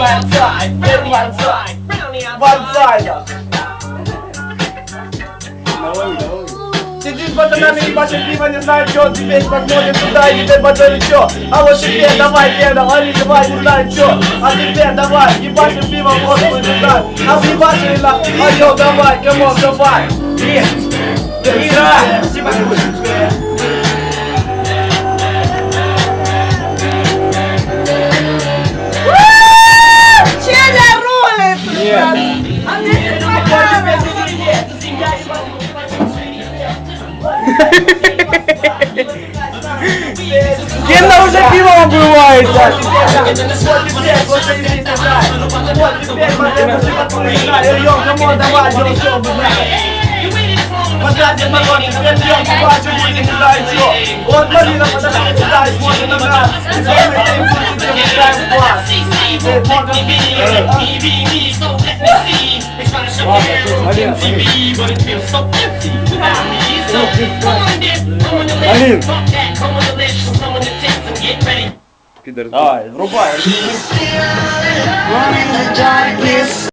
one side, then one side, one пацанами и ваши пиво не знает что Теперь посмотрим туда и теперь потом что А вот теперь давай, Гена, вали, давай, не знаю что А теперь давай, ебашим пиво в рот мы туда А ебашили на, а йо, давай, камон, давай. Ира! Плачу, будем, не знаю что. Вот Алин. Давай, врубай.